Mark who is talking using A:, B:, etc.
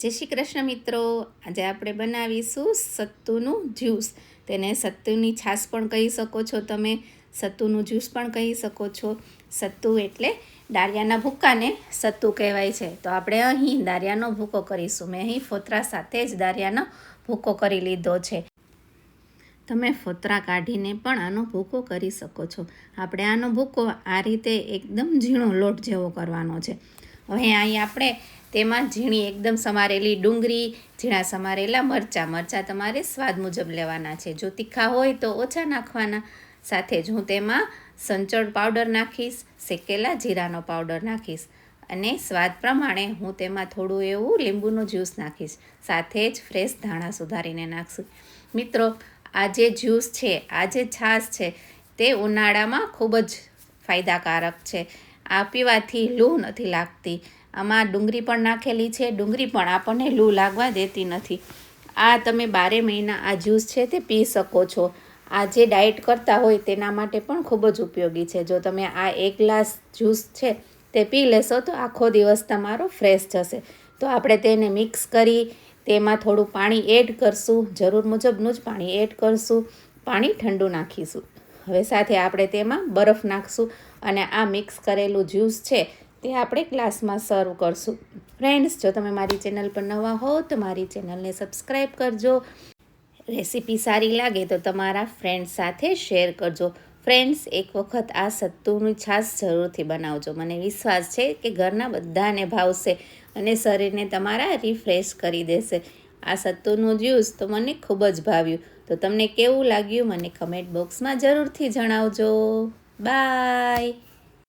A: જય શ્રી કૃષ્ણ મિત્રો. આજે આપણે બનાવીશું સત્તુનું જ્યુસ. તેને સત્તુની છાશ પણ કહી શકો છો તમે. સત્તુનું જ્યુસ પણ કહી શકો છો. સત્તુ એટલે દાળિયાના ભૂક્કાને સત્તુ કહેવાય છે. તો આપણે અહીં દાળિયાનો ભૂકો કરીશું. મેં અહીં ફોતરા સાથે જ દાળિયાનો ભૂકો કરી લીધો છે. તમે ફોતરા કાઢીને પણ આનો ભૂકો કરી શકો છો. આપણે આનો ભૂકો આ રીતે એકદમ ઝીણો લોટ જેવો કરવાનો છે. હવે અહીં આપણે તેમાં ઝીણી એકદમ સમારેલી ડુંગળી, ઝીણા સમારેલા મરચાં. મરચાં તમારે સ્વાદ મુજબ લેવાના છે. જો તીખા હોય તો ઓછા નાખવાના. સાથે જ હું તેમાં સંચળ પાવડર નાખીશ, શેકેલા જીરાનો પાવડર નાખીશ અને સ્વાદ પ્રમાણે હું તેમાં થોડું એવું લીંબુનું જ્યુસ નાખીશ. સાથે જ ફ્રેશ ધાણા સુધારીને નાખશું. મિત્રો, આ જે જ્યુસ છે, આ જે છાશ છે, તે ઉનાળામાં ખૂબ જ ફાયદાકારક છે. આ પીવાથી લૂ નથી લાગતી. આમાં ડુંગળી પણ નાખેલી છે. ડુંગળી પણ આપણને લૂ લાગવા દેતી નથી. આ તમે બારે મહિના આ જ્યુસ છે તે પી શકો છો. આ જે ડાયટ કરતા હોય તેના માટે પણ ખૂબ જ ઉપયોગી છે. જો તમે આ એક ગ્લાસ જ્યુસ છે તે પી લેશો તો આખો દિવસ તમારો ફ્રેશ જશે. તો આપણે તેને મિક્સ કરી તેમાં થોડું પાણી એડ કરશું. જરૂર મુજબનું જ પાણી એડ કરશું. પાણી ઠંડુ નાખીશું. હવે સાથે આપણે તેમાં બરફ નાખશું અને આ મિક્સ કરેલું જ્યુસ છે તે આપણે ગ્લાસમાં સર્વ કરશું. ફ્રેન્ડ્સ જો તમે મારી ચેનલ પર નવા હો, તો મારી ચેનલને સબસ્ક્રાઈબ કરજો. રેસીપી સારી લાગે તો તમારા ફ્રેન્ડ્સ સાથે શેર કરજો. ફ્રેન્ડ્સ એક વખત આ સત્તુની છાશ જરૂરથી બનાવજો. મને વિશ્વાસ છે કે ઘરના બધાને ભાવશે અને શરીરને તમારા રિફ્રેશ કરી દેશે. આ સત્તુનું જ્યુસ તો મને ખૂબ જ ભાવ્યું. તો તમને કેવું લાગ્યું? મને કમેન્ટ બોક્સમાં જરૂરથી જણાવજો. બાય